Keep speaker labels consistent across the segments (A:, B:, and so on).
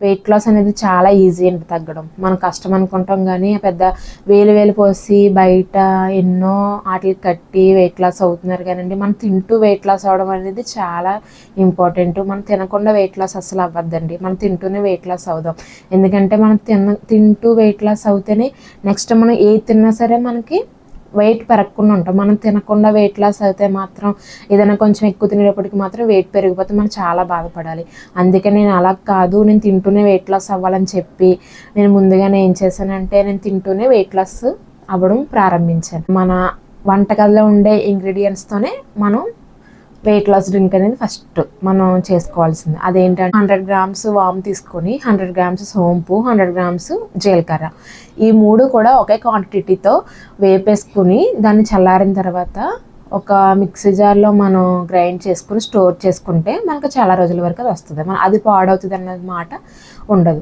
A: Weight loss అనేది చాలా easy అండి తగ్గడం. మనం కష్టం అనుకుంటాం కానీ పెద్ద వేలు వేలు పోసి బయట ఎన్నో వాటికి కట్టి వెయిట్ లాస్ అవుతున్నారు కానండి మనం తింటూ వెయిట్ లాస్ అవడం అనేది చాలా ఇంపార్టెంట్ మనం తినకుండా వెయిట్ లాస్ అసలు అవ్వద్దండి. మనం తింటూనే వెయిట్ లాస్ అవుదాం. ఎందుకంటే మనం తిన తింటూ వెయిట్ లాస్ అవుతేనే నెక్స్ట్ మనం ఏ తిన్నా సరే మనకి వెయిట్ పెరగకుండా ఉంటాం. మనం తినకుండా వెయిట్ లాస్ అయితే మాత్రం ఏదైనా కొంచెం ఎక్కువ తినేటప్పటికి మాత్రం వెయిట్ పెరిగిపోతే మనం చాలా బాధపడాలి. అందుకే నేను అలా కాదు నేను తింటూనే వెయిట్ లాస్ అవ్వాలని చెప్పి నేను ముందుగానే ఏం చేశానంటే నేను తింటూనే వెయిట్ లాస్ అవ్వడం ప్రారంభించాను. మన వంటగదిలో ఉండే ఇంగ్రీడియంట్స్తోనే మనం వెయిట్ లాస్ డ్రింక్ అనేది ఫస్ట్ మనం చేసుకోవాల్సింది. అదేంటంటే హండ్రెడ్ గ్రామ్స్ వామ్ తీసుకొని హండ్రెడ్ గ్రామ్స్ సోంపు హండ్రెడ్ గ్రామ్స్ జీలకర్ర. ఈ మూడు కూడా ఒకే క్వాంటిటీతో వేపేసుకుని దాన్ని చల్లారిన తర్వాత ఒక మిక్సీ జార్లో మనం గ్రైండ్ చేసుకుని స్టోర్ చేసుకుంటే మనకు చాలా రోజుల వరకు అది వస్తుంది. మన అది పాడవుతుంది అన్నది మాట ఉండదు.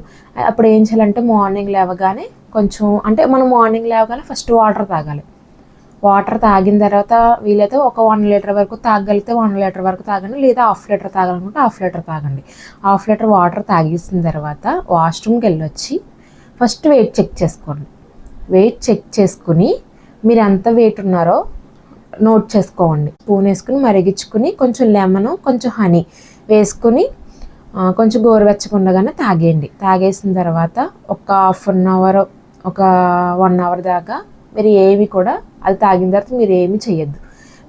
A: అప్పుడు ఏం చేయాలంటే మార్నింగ్ లేవగానే కొంచెం అంటే మనం మార్నింగ్ లేవగానే ఫస్ట్ వాటర్ తాగాలి. వాటర్ తాగిన తర్వాత వీలైతే ఒక వన్ లీటర్ వరకు తాగలిగితే వన్ లీటర్ వరకు తాగండి లేదా హాఫ్ లీటర్ తాగాలనుకుంటే హాఫ్ లీటర్ తాగండి. హాఫ్ లీటర్ వాటర్ తాగేసిన తర్వాత వాష్రూమ్కి వెళ్ళొచ్చి ఫస్ట్ వెయిట్ చెక్ చేసుకోండి. వెయిట్ చెక్ చేసుకుని మీరు ఎంత వెయిట్ ఉన్నారో నోట్ చేసుకోండి స్పూన్ వేసుకుని మరిగించుకుని కొంచెం లెమన్ కొంచెం హనీ వేసుకుని కొంచెం గోరువెచ్చకుండగానే తాగేయండి. తాగేసిన తర్వాత ఒక హాఫ్ అన్ అవర్ ఒక వన్ అవర్ దాకా మీరు ఏవి కూడా అది తాగిన తర్వాత మీరు ఏమి చేయొద్దు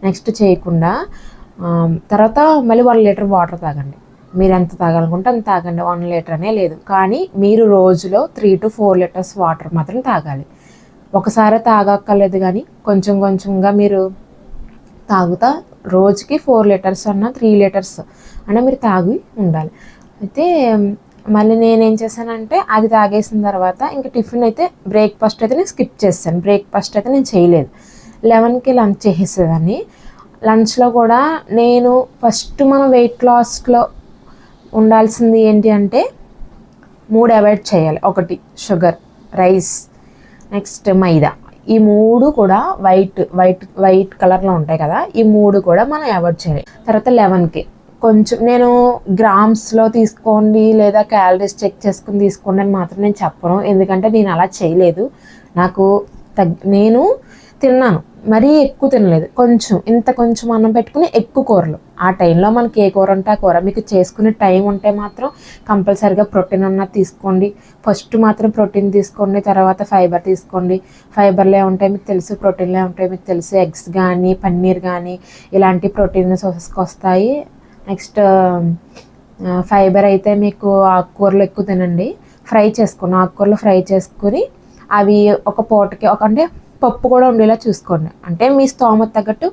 A: నెక్స్ట్ చేయకుండా తర్వాత మళ్ళీ వన్ లీటర్ వాటర్ తాగండి. మీరు ఎంత తాగాలనుకుంటే అంత తాగండి. వన్ లీటర్ అనే లేదు. కానీ మీరు రోజులో three to four litres water మాత్రం తాగాలి. ఒకసారి తాగక్కర్లేదు కానీ కొంచెం కొంచెంగా మీరు తాగుతా రోజుకి ఫోర్ లీటర్స్ అన్న త్రీ లీటర్స్ అన్న మీరు తాగి ఉండాలి. అయితే మళ్ళీ నేనేం చేశానంటే అది తాగేసిన తర్వాత ఇంకా టిఫిన్ అయితే బ్రేక్ఫాస్ట్ అయితే నేను స్కిప్ చేస్తాను బ్రేక్ఫాస్ట్ అయితే నేను చేయలేదు. లెవెన్కి లంచ్ చేసేదాన్ని. లంచ్లో కూడా నేను ఫస్ట్ మనం వెయిట్ లాస్లో ఉండాల్సింది ఏంటి అంటే మూడు అవాయిడ్ చేయాలి. ఒకటి షుగర్ రైస్ నెక్స్ట్ మైదా. ఈ మూడు కూడా వైట్ వైట్ వైట్ కలర్లో ఉంటాయి కదా ఈ మూడు కూడా మనం అవాయిడ్ చేయాలి. తర్వాత లెవెన్కి కొంచెం నేను గ్రామ్స్లో తీసుకోండి లేదా క్యాలరీస్ చెక్ చేసుకుని తీసుకోండి అని మాత్రం నేను చెప్పను. ఎందుకంటే నేను అలా చేయలేదు. నాకు తగ్ నేను తిన్నాను. మరీ ఎక్కువ తినలేదు. కొంచెం ఇంత కొంచెం అన్నం పెట్టుకుని ఎక్కువ కూరలు. ఆ టైంలో మనకి ఏ కూర ఉంటే ఆ కూర. మీకు చేసుకునే టైం ఉంటే మాత్రం కంపల్సరిగా ప్రోటీన్ అన్నది తీసుకోండి. ఫస్ట్ మాత్రం ప్రోటీన్ తీసుకోండి. తర్వాత ఫైబర్ తీసుకోండి. ఫైబర్లే ఉంటాయి మీకు తెలుసు. ప్రోటీన్లే ఉంటాయి మీకు తెలుసు. ఎగ్స్ కానీ పన్నీర్ కానీ ఇలాంటి ప్రోటీన్ సోర్సెస్కి వస్తాయి. నెక్స్ట్ ఫైబర్ అయితే మీకు ఆకుకూరలు ఎక్కువ తినండి. ఫ్రై చేసుకుని ఆకుకూరలు ఫ్రై చేసుకుని అవి ఒక పూటకి ఒక అంటే పప్పు కూడా ఉండేలా చూసుకోండి. అంటే మీ స్తోమత తగ్గట్టు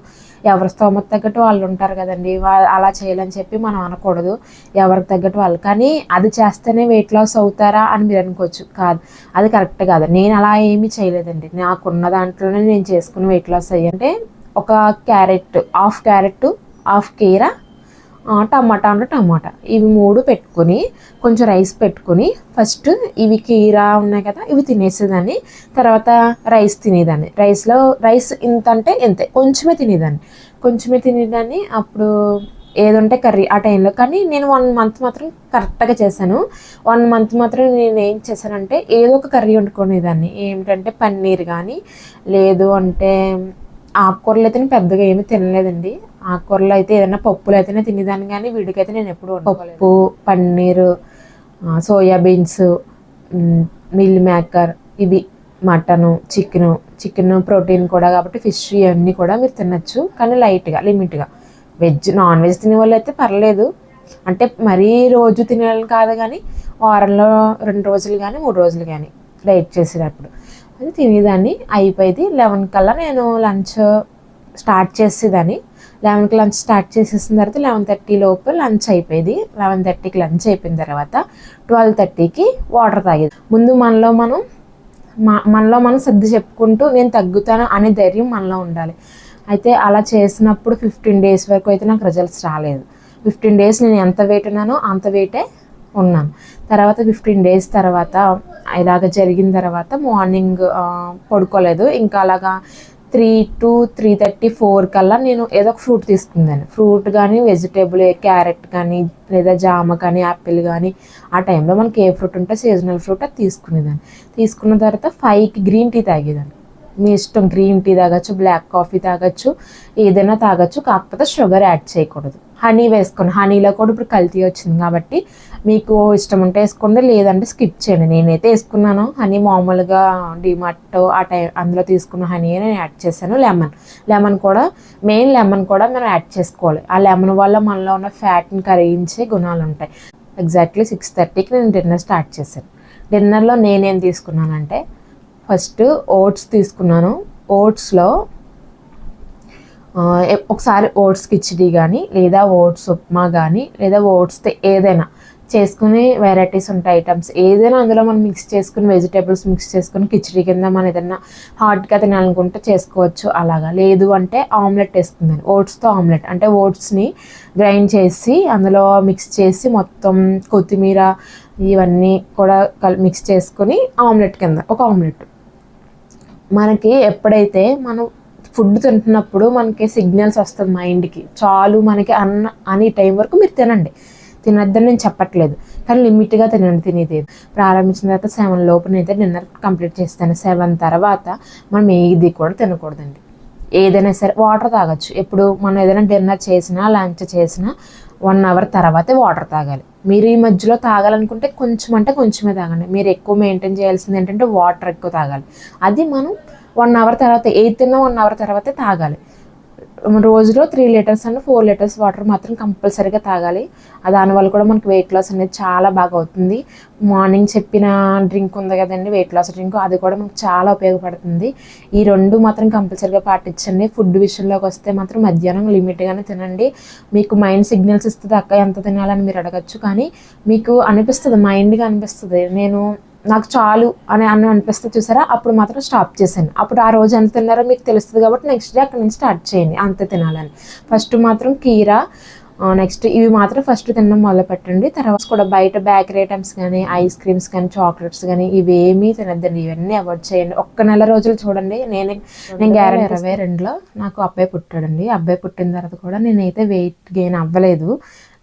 A: ఎవరి స్తోమత తగ్గట్టు వాళ్ళు ఉంటారు కదండి. అలా చేయాలని చెప్పి మనం అనకూడదు. ఎవరికి తగ్గట్టు వాళ్ళు. కానీ అది చేస్తేనే వెయిట్ లాస్ అవుతారా అని మీరు అనుకోవచ్చు. కాదు. అది కరెక్ట్ కాదు. నేను అలా ఏమీ చేయలేదండి. నాకున్న దాంట్లోనే నేను చేసుకుని వెయిట్ లాస్ అయ్యి అంటే ఒక క్యారెట్ హాఫ్ క్యారెట్ హాఫ్ కీరా టమాటా అంటే టమాటా. ఇవి మూడు పెట్టుకొని కొంచెం రైస్ పెట్టుకుని ఫస్ట్ ఇవి కీరా ఉన్నాయి కదా ఇవి తినేసేదాన్ని. తర్వాత రైస్ తినేదాన్ని. రైస్లో రైస్ ఇంత అంటే ఇంతే. కొంచెమే తినేదాన్ని. కొంచెమే తినేదాన్ని అప్పుడు ఏదుంటే కర్రీ ఆ టైంలో. కానీ నేను వన్ మంత్ మాత్రం కరెక్ట్గా చేశాను. వన్ మంత్ మాత్రం నేను ఏం చేశానంటే ఏదో ఒక కర్రీ వండుకునేదాన్ని. ఏమిటంటే పన్నీర్ కానీ లేదు అంటే ఆకుకూరలు అయితే నేను పెద్దగా ఏమీ తినలేదండి. ఆకుకూరలు అయితే ఏదైనా పప్పులు అయితేనే తినేదాన్ని కానీ వీడికైతే నేను ఎప్పుడు పప్పు paneer soybeans soya beans meal maker ఇవి మటను చికెను చికెన్ ప్రోటీన్ కూడా కాబట్టి ఫిష్ ఇవన్నీ కూడా మీరు తినచ్చు కానీ లైట్గా లిమిట్గా. వెజ్ నాన్ వెజ్ తినే వాళ్ళు అయితే పర్లేదు. అంటే మరీ రోజు తినేయాలని కాదు కానీ వారంలో రెండు రోజులు కానీ మూడు రోజులు కానీ డైట్ చేసేటప్పుడు. అది తినేదాన్ని. అయిపోయింది లెవెన్ కల్లా నేను లంచ్ స్టార్ట్ చేసేదాన్ని. లెవెన్కి లంచ్ స్టార్ట్ చేసేసిన తర్వాత లెవెన్ థర్టీ లోపు లంచ్ అయిపోయింది. లెవెన్ థర్టీకి లంచ్ అయిపోయిన తర్వాత ట్వెల్వ్ థర్టీకి వాటర్ తాగేది. ముందు మనలో మనం మా మనలో మనం సర్ది చెప్పుకుంటూ నేను తగ్గుతాను అనే ధైర్యం మనలో ఉండాలి. అయితే అలా చేసినప్పుడు ఫిఫ్టీన్ డేస్ వరకు అయితే నాకు రిజల్ట్స్ రాలేదు. ఫిఫ్టీన్ డేస్ నేను ఎంత వెయిట్ ఉన్నానో అంత వెయిటే ఉన్నాను తర్వాత ఫిఫ్టీన్ డేస్ తర్వాత ఇలాగ జరిగిన తర్వాత మార్నింగ్ పడుకోలేదు. ఇంకా అలాగా three to three thirty four కల్లా నేను ఏదో ఒక ఫ్రూట్ తీసుకుందాను ఫ్రూట్ కానీ వెజిటేబుల్ క్యారెట్ కానీ లేదా జామ కానీ యాపిల్ కానీ ఆ టైంలో మనకి ఏ ఫ్రూట్ ఉంటే సీజనల్ ఫ్రూట్ అది తీసుకునేదాన్ని. తీసుకున్న తర్వాత ఫైవ్కి గ్రీన్ టీ తాగేదాన్ని. మీ ఇష్టం గ్రీన్ టీ తాగొచ్చు బ్లాక్ కాఫీ తాగొచ్చు ఏదైనా తాగొచ్చు కాకపోతే షుగర్ యాడ్ చేయకూడదు. హనీ వేసుకొని హనీలో కూడా ఇప్పుడు కల్తీ వచ్చింది కాబట్టి మీకు ఇష్టం ఉంటే వేసుకోండి లేదంటే స్కిప్ చేయండి. నేనైతే వేసుకున్నాను. హనీ మామూలుగా డిమార్ట్ ఆ టైం అందులో తీసుకున్న హనీ నేను యాడ్ చేశాను. లెమన్. లెమన్ కూడా మెయిన్ లెమన్ కూడా మనం యాడ్ చేసుకోవాలి. ఆ లెమన్ వల్ల మనలో ఉన్న ఫ్యాట్ని కరిగించే గుణాలు ఉంటాయి. ఎగ్జాక్ట్లీ సిక్స్ థర్టీకి నేను డిన్నర్ స్టార్ట్ చేశాను. డిన్నర్లో నేనేం తీసుకున్నానంటే ఫస్ట్ ఓట్స్ తీసుకున్నాను. ఓట్స్లో ఒకసారి ఓట్స్ కిచిడి కానీ లేదా ఓట్స్ ఉప్మా కానీ లేదా ఓట్స్తో ఏదైనా చేసుకుని వెరైటీస్ ఉంటాయి ఐటమ్స్ ఏదైనా అందులో మనం మిక్స్ చేసుకుని వెజిటేబుల్స్ మిక్స్ చేసుకుని కిచడీ కింద మనం ఏదైనా హాట్గా తినాలనుకుంటే చేసుకోవచ్చు అలాగా. లేదు అంటే ఆమ్లెట్ వేసుకుందాను ఓట్స్తో ఆమ్లెట్ అంటే ఓట్స్ని గ్రైండ్ చేసి అందులో మిక్స్ చేసి మొత్తం కొత్తిమీర ఇవన్నీ కూడా కల్ మిక్స్ చేసుకుని ఆమ్లెట్ కింద ఒక ఆమ్లెట్ మనకి ఎప్పుడైతే మనం ఫుడ్ తింటున్నప్పుడు మనకి సిగ్నల్స్ వస్తుంది మైండ్కి చాలు మనకి అన్న అని టైం వరకు మీరు తినండి. తినద్దని నేను చెప్పట్లేదు. కానీ లిమిట్గా తినండి తినేది. ప్రారంభించిన తర్వాత సెవెన్ లోపున అయితే డిన్నర్ కంప్లీట్ చేస్తాను. సెవెన్ తర్వాత మనం ఏది కూడా తినకూడదండి. ఏదైనా సరే వాటర్ తాగొచ్చు. ఎప్పుడు మనం ఏదైనా డిన్నర్ చేసినా లంచ్ చేసినా వన్ అవర్ తర్వాతే వాటర్ తాగాలి. మీరు ఈ మధ్యలో తాగాలనుకుంటే కొంచెం అంటే కొంచెమే తాగండి. మీరు ఎక్కువ మెయింటైన్ చేయాల్సింది ఏంటంటే వాటర్ ఎక్కువ తాగాలి. అది మనం వన్ అవర్ తర్వాత ఎయిత్ వన్ అవర్ తర్వాతే తాగాలి. రోజులో three litres and four litres water మాత్రం కంపల్సరీగా తాగాలి. దానివల్ల కూడా మనకి వెయిట్ లాస్ అనేది చాలా బాగా అవుతుంది. మార్నింగ్ చెప్పిన డ్రింక్ ఉంది కదండి వెయిట్ లాస్ డ్రింక్ అది కూడా మనకు చాలా ఉపయోగపడుతుంది. ఈ రెండు మాత్రం కంపల్సరీగా పాటించండి. ఫుడ్ విషయంలోకి వస్తే మాత్రం మధ్యాహ్నం లిమిట్గానే తినండి. మీకు మైండ్ సిగ్నల్స్ ఇస్తుంది అక్క ఎంత తినాలని మీరు అడగచ్చు? కానీ మీకు అనిపిస్తుంది మైండ్గా అనిపిస్తుంది. నేను నాకు చాలు అని అని అనిపిస్తే చూసారా? అప్పుడు మాత్రం స్టాప్ చేశాను. అప్పుడు ఆ రోజు ఎంత తిన్నారో మీకు తెలుస్తుంది కాబట్టి నెక్స్ట్ డే అక్కడ నుంచి స్టార్ట్ చేయండి. అంత తినాలని. ఫస్ట్ మాత్రం కీరా నెక్స్ట్ ఇవి మాత్రం ఫస్ట్ తినడం మొదలు పెట్టండి. తర్వాత కూడా బయట బేకరీ ఐటమ్స్ కానీ ఐస్ క్రీమ్స్ కానీ చాక్లెట్స్ కానీ ఇవేమీ తినద్దండి. ఇవన్నీ అవాయిడ్ చేయండి. ఒక్క నెల రోజులు చూడండి. నేనే నేను గ్యారెంటీ ఇరవై రెండులో నాకు అబ్బాయి పుట్టాడండి. అబ్బాయి పుట్టిన తర్వాత కూడా నేనైతే వెయిట్ గెయిన్ అవ్వలేదు.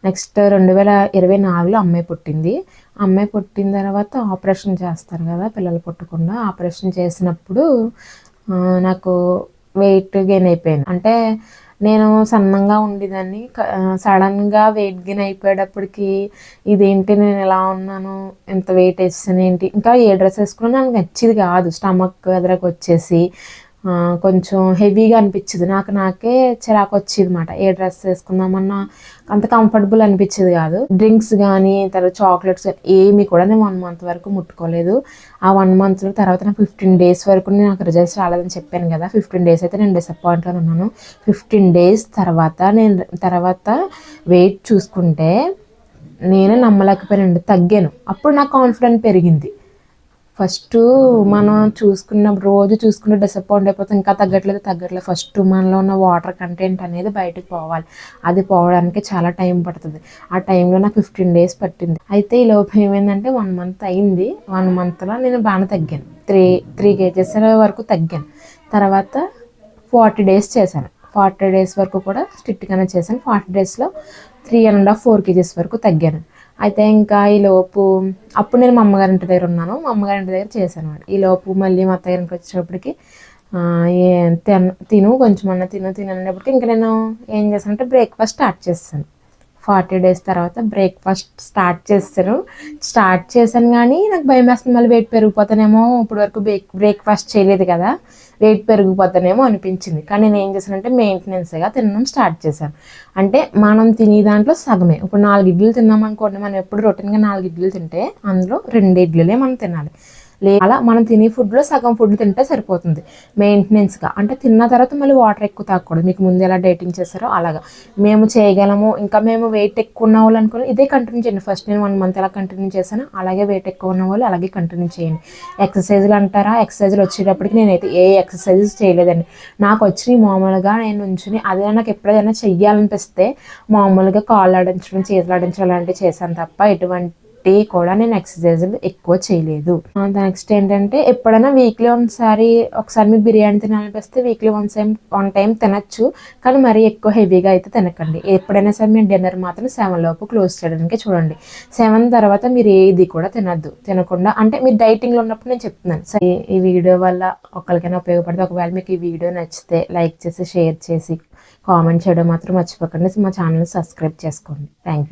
A: నెక్స్ట్ రెండు వేల ఇరవై నాలుగులో అమ్మాయి పుట్టింది. అమ్మాయి పుట్టిన తర్వాత ఆపరేషన్ చేస్తారు కదా పిల్లలు పుట్టకుండా. ఆపరేషన్ చేసినప్పుడు నాకు వెయిట్ గెయిన్ అయిపోయింది. అంటే నేను సన్నంగా ఉండేదాన్ని. సడన్గా వెయిట్ గెయిన్ అయిపోయేటప్పటికి ఇదేంటి నేను ఎలా ఉన్నాను? ఎంత వెయిట్ వేసాను ఏంటి? ఇంకా ఏ డ్రెస్ వేసుకున్నా నాకు నచ్చేది కాదు. స్టమక్ ఎదురకు వచ్చేసి కొంచెం హెవీగా అనిపించింది. నాకు నాకే చిరాకు వచ్చేది అనమాట ఏ డ్రెస్ వేసుకుందామన్నా అంత కంఫర్టబుల్ అనిపించేది కాదు. డ్రింక్స్ కానీ తర్వాత చాక్లెట్స్ కానీ ఏమి కూడా నేను వన్ మంత్ వరకు ముట్టుకోలేదు. ఆ వన్ మంత్లో తర్వాత నాకు ఫిఫ్టీన్ డేస్ వరకు నేను నాకు రిజల్ట్స్ రాలేదని చెప్పాను కదా. ఫిఫ్టీన్ డేస్ అయితే నేను డిసప్పాయింట్లో ఉన్నాను. ఫిఫ్టీన్ డేస్ తర్వాత నేను తర్వాత వెయిట్ చూసుకుంటే నేనే నమ్మలేకపోయానండి తగ్గాను. అప్పుడు నాకు కాన్ఫిడెంట్ పెరిగింది. ఫస్ట్ మనం చూసుకున్న రోజు చూసుకుంటే డిసప్పాయింట్ అయిపోతే ఇంకా తగ్గట్లేదు తగ్గట్లేదు. ఫస్ట్ మనలో ఉన్న వాటర్ కంటెంట్ అనేది బయటకు పోవాలి. అది పోవడానికి చాలా టైం పడుతుంది. ఆ టైంలో నాకు ఫిఫ్టీన్ డేస్ పట్టింది. అయితే ఈ లోపు ఏమైందంటే వన్ మంత్ అయింది. వన్ మంత్లో నేను బాగా తగ్గాను. త్రీ త్రీ కేజెస్ వరకు తగ్గాను. తర్వాత ఫార్టీ డేస్ చేశాను. ఫార్టీ డేస్ వరకు కూడా స్ట్రిక్ట్గానే చేశాను. ఫార్టీ డేస్లో three and half four KGs వరకు తగ్గాను. అయితే ఇంకా ఈ లోపు అప్పుడు నేను మా అమ్మగారి ఇంటి దగ్గర ఉన్నాను. మా అమ్మగారి ఇంటి దగ్గర చేశాను ఈ లోపు మళ్ళీ మా అత్తగారికి వచ్చేటప్పటికి తిన తిను కొంచెం అన్న తిను తిను అనేటప్పటికి ఇంకా నేను ఏం చేశానంటే బ్రేక్ఫాస్ట్ స్టార్ట్ చేస్తాను. ఫార్టీ డేస్ తర్వాత బ్రేక్ఫాస్ట్ స్టార్ట్ చేస్తారు. స్టార్ట్ చేశాను కానీ నాకు భయం వేస్తుంది మళ్ళీ వెయిట్ పెరిగిపోతానేమో ఇప్పుడు వరకు బ్రేక్ బ్రేక్ఫాస్ట్ చేయలేదు కదా వెయిట్ పెరిగిపోతానేమో అనిపించింది. కానీ నేను ఏం చేశానంటే మెయింటెనెన్స్గా తినడం స్టార్ట్ చేశాను. అంటే మనం తినే దాంట్లో సగమే. ఇప్పుడు నాలుగు ఇడ్లీలు తిన్నాం అనుకోండి మనం ఎప్పుడు రొటీన్గా నాలుగు ఇడ్లీలు తింటే అందులో రెండు ఇడ్లీలే మనం తినాలి. లే అలా మనం తినే ఫుడ్లో సగం ఫుడ్ తింటే సరిపోతుంది. మెయింటెనెన్స్గా అంటే తిన్న తర్వాత మళ్ళీ వాటర్ ఎక్కువ తాగకూడదు. మీకు ముందు ఎలా డైటింగ్ చేస్తారో అలాగా. మేము చేయగలము. ఇంకా మేము వెయిట్ ఎక్కువ ఉన్న వాళ్ళు అనుకుని ఇదే కంటిన్యూ చేయండి. ఫస్ట్ నేను వన్ మంత్ ఎలా కంటిన్యూ చేశాను అలాగే వెయిట్ ఎక్కువ ఉన్న వాళ్ళు అలాగే కంటిన్యూ చేయండి. ఎక్సర్సైజ్లు అంటారా? ఎక్సర్సైజ్లు వచ్చేటప్పటికి నేనైతే ఏ ఎక్సర్సైజెస్ చేయలేదండి. నాకు వచ్చినవి మామూలుగా నేను నుంచుని అదే నాకు ఎప్పుడైనా చెయ్యాలనిపిస్తే మామూలుగా కాళ్ళు ఆడించడం చేతులు ఆడించడం అలాంటివి చేశాను తప్ప ఎటువంటి పెట్టి కూడా నేను ఎక్సర్సైజ్ ఎక్కువ చేయలేదు. నెక్స్ట్ ఏంటంటే ఎప్పుడైనా వీక్లీ ఒకసారి ఒకసారి మీ బిర్యానీ తినాలనిపిస్తే weekly one time one time తినచ్చు. కానీ మరీ ఎక్కువ హెవీగా అయితే తినకండి. ఎప్పుడైనా సరే మీ డిన్నర్ మాత్రం సెవెన్ లోపు క్లోజ్ చేయడానికి చూడండి. సెవెన్ తర్వాత మీరు ఏది కూడా తినద్దు. తినకుండా అంటే మీరు డైటింగ్లో ఉన్నప్పుడు నేను చెప్తున్నాను. సరే ఈ వీడియో వల్ల ఒకరికైనా ఉపయోగపడితే ఒకవేళ మీకు ఈ వీడియో నచ్చితే లైక్ చేసి షేర్ చేసి కామెంట్ చేయడం మాత్రం మర్చిపోకండి. మా ఛానల్ సబ్స్క్రైబ్ చేసుకోండి. Thank you